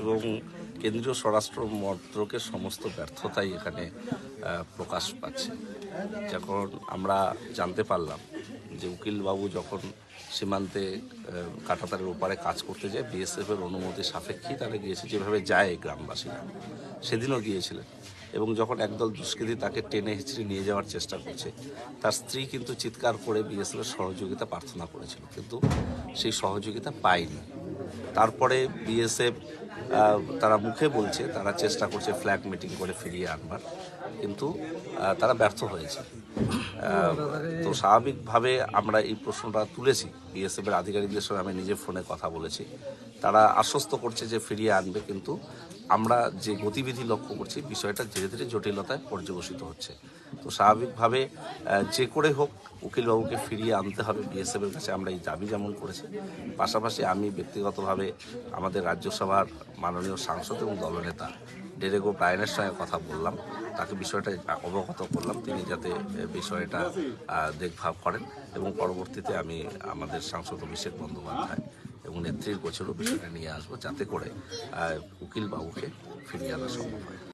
এবং কেন্দ্রীয় স্বরাষ্ট্র মন্ত্রকের সমস্ত ব্যর্থতাই এখানে প্রকাশ পাচ্ছে। যখন আমরা জানতে পারলাম যে উকিলবাবু যখন সীমান্তে কাঁটাতারের ওপারে কাজ করতে যায়, বিএসএফ এর অনুমতি সাপেক্ষেই তারা গিয়েছে, যেভাবে যায় গ্রামবাসীরা, সেদিনও গিয়েছিলেন। এবং যখন একদল দুষ্কৃতী তাকে টেনে হিচড়ে নিয়ে যাওয়ার চেষ্টা করছে, তার স্ত্রী কিন্তু চিৎকার করে বিএসএফ এর সহযোগিতা প্রার্থনা করেছিল, কিন্তু সেই সহযোগিতা পায়নি। তারপরে বিএসএফ তারা মুখে বলছে, তারা চেষ্টা করছে ফ্ল্যাগ মিটিং করে ফিরিয়ে আনবার, কিন্তু তারা ব্যর্থ হয়েছে। তো স্বাভাবিকভাবে আমরা এই প্রশ্নটা তুলেছি। বিএসএফ এর আধিকারিকদের সঙ্গে আমি নিজে ফোনে কথা বলেছি। তারা আশ্বস্ত করছে যে ফিরিয়ে আনবে, কিন্তু আমরা যে গতিবিধি লক্ষ্য করছি, বিষয়টা ধীরে ধীরে জটিলতায় পর্যবসিত হচ্ছে। তো স্বাভাবিকভাবে যে করে হোক উকিলবাবুকে ফিরিয়ে আনতে হবে। বিএসএফ এর কাছে আমরা এই দাবি যেমন করেছি। পাশাপাশি আমি ব্যক্তিগতভাবে আমাদের রাজ্যসভার মাননীয় সাংসদ এবং দলনেতা ডেরেগো ব্রায়নের সঙ্গে কথা বললাম। তাকে বিষয়টা অবগত করলাম। তিনি যাতে বিষয়টা দেখভাল করেন এবং পরবর্তীতে আমি আমাদের সাংসদ অভিষেক বন্দ্যোপাধ্যায় এবং নেত্রীর গোচরও বিষয়টা নিয়ে আসব যাতে করে উকিলবাবুকে ফিরিয়ে আনা সম্ভব হয়।